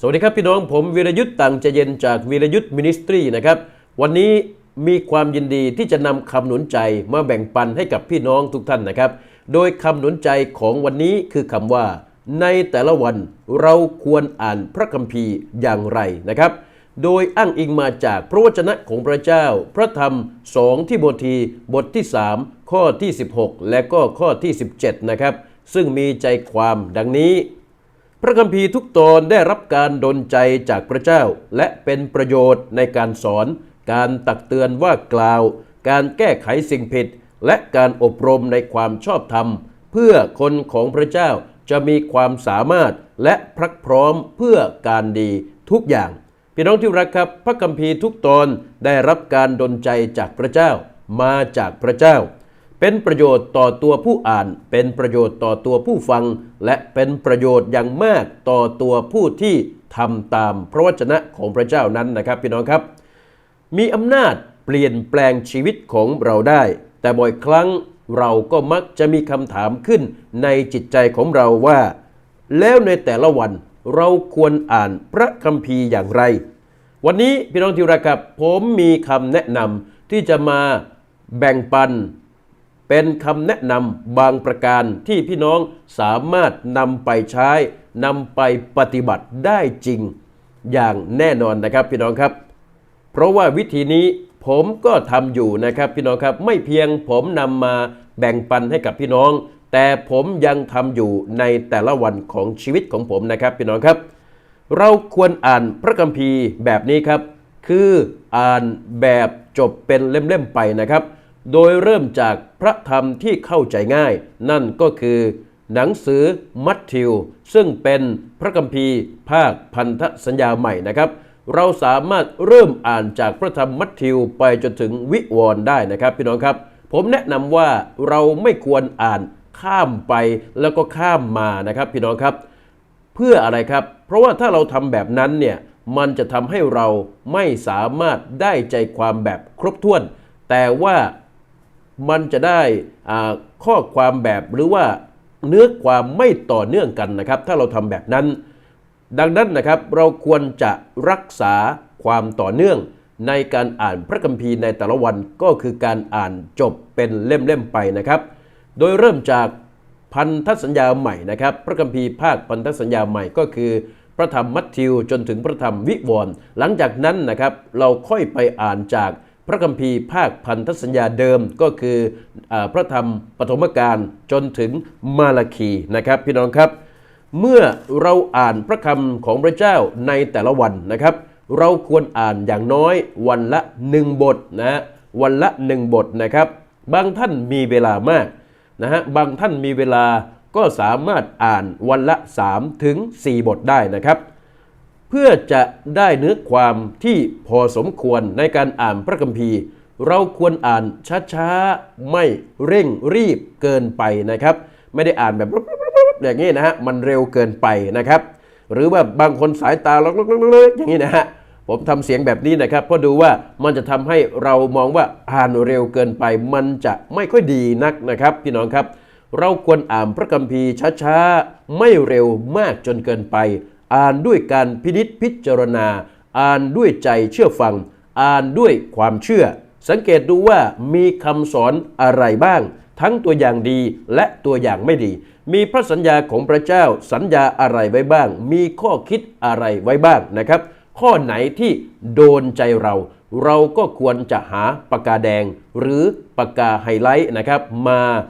สวัสดีครับพี่น้องผมวีรยุทธ์ต่างใจเย็นจากวีรยุทธ์มินิสทรีนะครับ วันนี้มีความยินดีที่จะนำคำหนุนใจมาแบ่งปันให้กับพี่น้องทุกท่านนะครับ โดยคำหนุนใจของวันนี้คือคำว่า ในแต่ละวันเราควรอ่านพระคัมภีร์อย่างไรนะครับ โดยอ้างอิงมาจากพระวจนะของพระเจ้า พระธรรมสองที่บทีบทที่ 3 ข้อที่ 16 และก็ข้อที่ 17 นะครับ ซึ่งมีใจความดังนี้ ระคัมภีร์ทุกตอนได้รับการดลใจจากพระเจ้า และเป็นประโยชน์ในการสอน การตักเตือนว่ากล่าว การแก้ไขสิ่งผิด และการอบรมในความชอบธรรม เพื่อคนของพระเจ้าจะมีความสามารถและพรักพร้อมเพื่อการดีทุกอย่าง พี่น้องที่รักครับ พระคัมภีร์ทุกตอนได้รับการดลใจจากพระเจ้า มาจากพระเจ้า เป็นประโยชน์ต่อตัวผู้อ่าน เป็นประโยชน์ต่อตัวผู้ฟัง และเป็นประโยชน์อย่างมากต่อตัวผู้ที่ทำตามพระวจนะของพระเจ้านั้นนะครับพี่น้องครับ มีอำนาจเปลี่ยนแปลงชีวิตของเราได้ แต่บ่อยครั้งเราก็มักจะมีคำถามขึ้นในจิตใจของเราว่า แล้วในแต่ละวันเราควรอ่านพระคัมภีร์อย่างไร วันนี้พี่น้องที่รักครับผมมีคำแนะนำที่จะมาแบ่งปัน เป็นคำแนะนำบางประการที่พี่น้องสามารถนำไปใช้นำไปปฏิบัติได้จริงอย่างแน่นอนนะครับพี่น้องครับ เพราะว่าวิธีนี้ผมก็ทำอยู่นะครับพี่น้องครับไม่เพียงผมนำมาแบ่งปันให้กับพี่น้อง แต่ผมยังทำอยู่ในแต่ละวันของชีวิตของผมนะครับพี่น้องครับ เราควรอ่านพระคัมภีร์แบบนี้ครับ คืออ่านแบบจบเป็นเล่มๆไปนะครับ โดยเริ่มจากพระธรรมที่เข้าใจง่าย นั่นก็คือ หนังสือมัทธิว ซึ่งเป็นพระคัมภีร์ภาคพันธสัญญาใหม่นะครับ เราสามารถเริ่มอ่านจากพระธรรมมัทธิวไปจนถึงวิวรณ์ได้นะครับพี่น้องครับ ผมแนะนำว่าเราไม่ควรอ่านข้ามไปแล้วก็ข้ามมานะครับพี่น้องครับ เพื่ออะไรครับ เพราะว่าถ้าเราทำแบบนั้นเนี่ยมันจะทำให้เราไม่สามารถได้ใจความแบบครบถ้วน แต่ว่า มันจะได้ข้อความแบบหรือว่าเนื้อความไม่ต่อเนื่องกันนะครับ ถ้าเราทำแบบนั้น ดังนั้นนะครับเราควรจะรักษาความต่อเนื่องในการอ่านพระคัมภีร์ในแต่ละวันก็คือการอ่านจบเป็นเล่มๆไปนะครับ โดยเริ่มจากพันธสัญญาใหม่นะครับ พระคัมภีร์ภาคพันธสัญญาใหม่ก็คือ พระธรรมมัทธิวจนถึงพระธรรมวิวรณ์หลังจากนั้นนะครับ เราค่อยไปอ่านจาก พระคัมภีร์ภาคพันธสัญญาเดิมก็คืออพระธรรมปฐมกาลจนถึงมาลาคีนะครับพี่น้องครับ เมื่อเราอ่านพระคำของพระเจ้าในแต่ละวันนะครับ เราควรอ่านอย่างน้อยวันละหนึ่งบทนะฮะวันละหนึ่งบทนะครับ บางท่านมีเวลามากนะฮะบางท่านมีเวลาก็สามารถอ่านวันละ 3 ถึง 4 บทได้นะครับ เพื่อจะได้เนื้อความที่พอสมควรในการอ่านพระคัมภีร์ เราควรอ่านช้าๆ ไม่เร่งรีบเกินไปนะครับ ไม่ได้อ่านแบบอย่างนี้นะฮะมันเร็วเกินไปนะครับ หรือว่าบางคนสายตาล็อกๆๆอย่างนี้นะฮะผมทำเสียงแบบนี้นะครับเพราะดูว่ามันจะทำให้เรามองว่าอ่านเร็วเกินไป มันจะไม่ค่อยดีนักนะครับ พี่น้องครับ เราควรอ่านพระคัมภีร์ช้าๆ ไม่เร็วมากจนเกินไป อ่านด้วยการพินิษพิจารณา อ่านด้วยใจเชื่อฟัง อ่านด้วยความเชื่อ สังเกตดูว่ามีคำสอนอะไรบ้าง ทั้งตัวอย่างดีและตัวอย่างไม่ดี มีพระสัญญาของพระเจ้าสัญญาอะไรไว้บ้าง มีข้อคิดอะไรไว้บ้างนะครับ ข้อไหนที่โดนใจเรา เราก็ควรจะหาปากกาแดง หรือปากกาไฮไลท์นะครับมาอ่า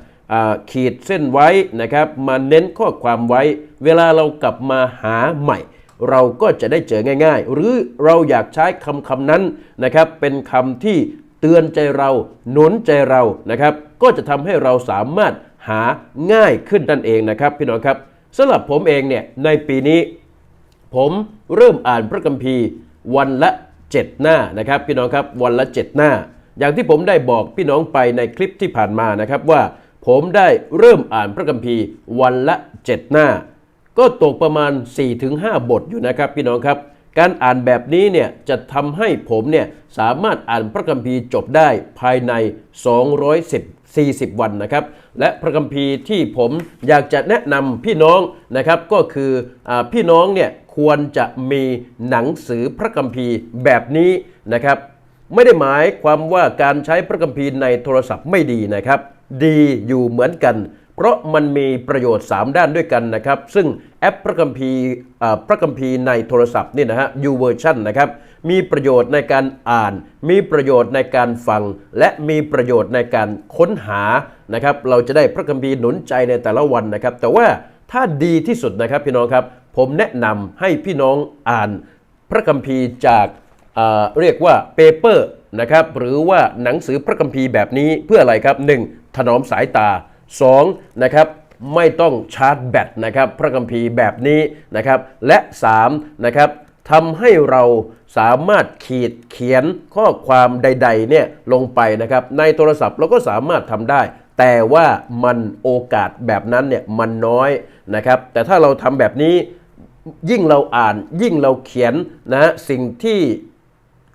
ขีดเส้นไว้นะครับมาเน้นข้อความไว้ เวลาเรากลับมาหาใหม่ เราก็จะได้เจอง่าย ๆ หรือเราอยากใช้คำคำนั้นนะครับเป็นคำที่เตือนใจเราหนุนใจเรานะครับ ก็จะทำให้เราสามารถหาง่ายขึ้นนั่นเองนะครับ พี่น้องครับสำหรับผมเองเนี่ยในปีนี้ ผมเริ่มอ่านพระคัมภีร์วันละ 7 หน้านะครับ พี่น้องครับวันละ 7 หน้า อย่างที่ผมได้บอกพี่น้องไปในคลิปที่ผ่านมานะครับว่า ผมได้เริ่มอ่านพระคัมภีร์วันละ 7 หน้า ก็ตกประมาณ 4-5 บทอยู่นะครับพี่น้องครับ การอ่านแบบนี้เนี่ยจะทำให้ผมเนี่ยสามารถอ่านพระคัมภีร์จบได้ภายใน 210 40 วันนะครับ และพระคัมภีร์ที่ผมอยากจะแนะนำพี่น้องนะครับก็คืออพี่น้องเนี่ยควรจะมีหนังสือพระคัมภีร์แบบนี้นะครับ ไม่ได้หมายความว่าการใช้พระคัมภีร์ในโทรศัพท์ไม่ดีนะครับ ดีอยู่เหมือนกัน เพราะมันมีประโยชน์ 3 ด้านด้วยกันนะครับ ซึ่งแอปพระคัมภีร์พระคัมภีร์ในโทรศัพท์นี่นะฮะ U version นนะครับมีประโยชน์ในการอ่าน มีประโยชน์ในการฟัง และมีประโยชน์ในการค้นหานะครับ เราจะได้พระคัมภีร์หนุนใจในแต่ละวันนะครับ แต่ว่าถ้าดีที่สุดนะครับพี่น้องครับ ผมแนะนำให้พี่น้องอ่านพระคัมภีร์จากอ่าเรียกว่าเปเปอร์นะครับ หรือว่าหนังสือพระคัมภีร์แบบนี้เพื่ออะไรครับ 1. ถนอมสายตา 2. นะครับไม่ต้องชาร์จแบตนะครับพระคัมภีร์แบบนี้นะครับและ3นะครับทำให้เราสามารถขีดเขียนข้อความใดๆเนี่ยลงไปนะครับในโทรศัพท์เราก็สามารถทำได้ แต่ว่ามันโอกาสแบบนั้นเนี่ยมันน้อยนะครับแต่ถ้าเราทำแบบนี้ยิ่งเราอ่านยิ่งเราเขียนนะฮะสิ่งที่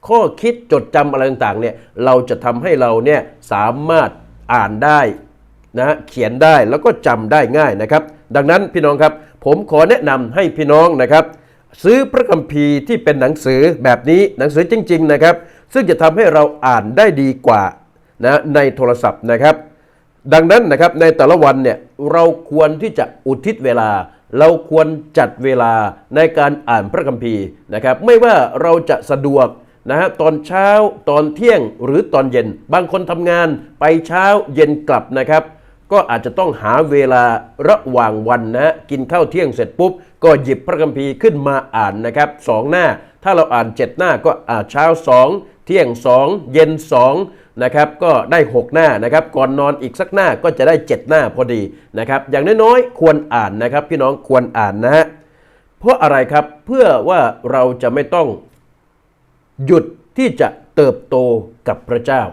ข้อคิดจดจำอะไรต่างๆเนี่ยเราจะทำให้เราเนี่ยสามารถ อ่านได้นะเขียนได้แล้วก็จำได้ง่ายนะครับ ดังนั้นพี่น้องครับ ผมขอแนะนำให้พี่น้องนะครับ ซื้อพระคัมภีร์ที่เป็นหนังสือแบบนี้หนังสือจริง ๆนะครับ ซึ่งจะทำให้เราอ่านได้ดีกว่านะในโทรศัพท์นะครับ ดังนั้นนะครับในแต่ละวันเนี่ยเราควรที่จะอุทิศเวลา เราควรจัดเวลาในการอ่านพระคัมภีร์นะครับ ไม่ว่าเราจะสะดวก นะฮะตอนเช้าตอนเที่ยงหรือตอนเย็น บางคนทำงานไปเช้าเย็นกลับนะครับ ก็อาจจะต้องหาเวลาระหว่างวันนะ กินข้าวเที่ยงเสร็จปุ๊บ ก็หยิบพระคัมภีร์ขึ้นมาอ่านนะครับสองหน้า ถ้าเราอ่าน 7 หน้าก็อ่านเช้า 2 เที่ยง 2 เย็น 2 นะครับ ก็ได้ 6 หน้านะครับ ก่อนนอนอีกสักหน้าก็จะได้ 7 หน้าพอดีนะครับ อย่างน้อยๆควรอ่านนะครับ พี่น้องควรอ่านนะฮะเพราะอะไรครับเพื่อว่าเราจะไม่ต้อง หยุดที่จะเติบโตกับพระเจ้า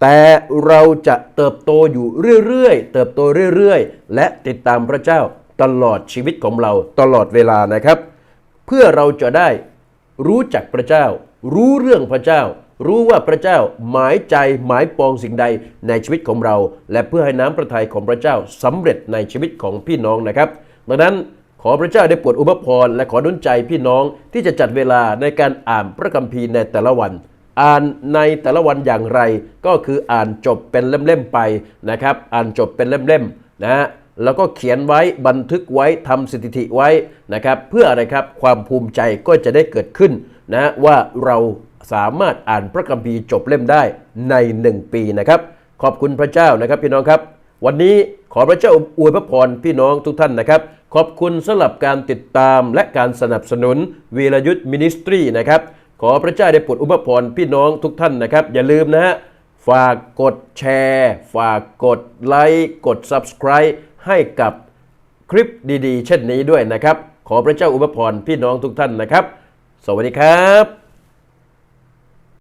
แต่เราจะเติบโตอยู่เรื่อยๆ เติบโตเรื่อยๆ และติดตามพระเจ้าตลอดชีวิตของเราตลอดเวลานะครับ เพื่อเราจะได้รู้จักพระเจ้า รู้เรื่องพระเจ้า รู้ว่าพระเจ้าหมายใจหมายปองสิ่งใดในชีวิตของเรา และเพื่อให้น้ำพระทัยของพระเจ้าสำเร็จในชีวิตของพี่น้องนะครับ ดังนั้น ขอพระเจ้าได้โปรดอุปพรและขอหนุนใจพี่น้องที่จะจัดเวลาในการอ่านพระคัมภีร์ในแต่ละวัน อ่านในแต่ละวันอย่างไร ก็คืออ่านจบเป็นเล่มๆไปนะครับ อ่านจบเป็นเล่มๆนะฮะแล้วก็เขียนไว้บันทึกไว้ทำสถิติไว้นะครับ เพื่ออะไรครับความภูมิใจก็จะได้เกิดขึ้นนะว่าเราสามารถอ่านพระคัมภีร์จบเล่มได้ใน 1 ปีนะครับ ขอบคุณพระเจ้านะครับพี่น้องครับ วันนี้ขอพระเจ้าอวยพระพรพี่น้องทุกท่านนะครับ ขอบคุณสำหรับการติดตามและการสนับสนุนวีรยุทธ์มินิสทรีนะครับ ขอพระเจ้าได้โปรดอุปพรพี่น้องทุกท่านนะครับ อย่าลืมนะฮะฝากกดแชร์ ฝากกดไลค์กด Subscribe ให้กับคลิปดีๆ เช่นนี้ด้วยนะครับ ขอพระเจ้าอุปพรพี่น้องทุกท่านนะครับ สวัสดีครับ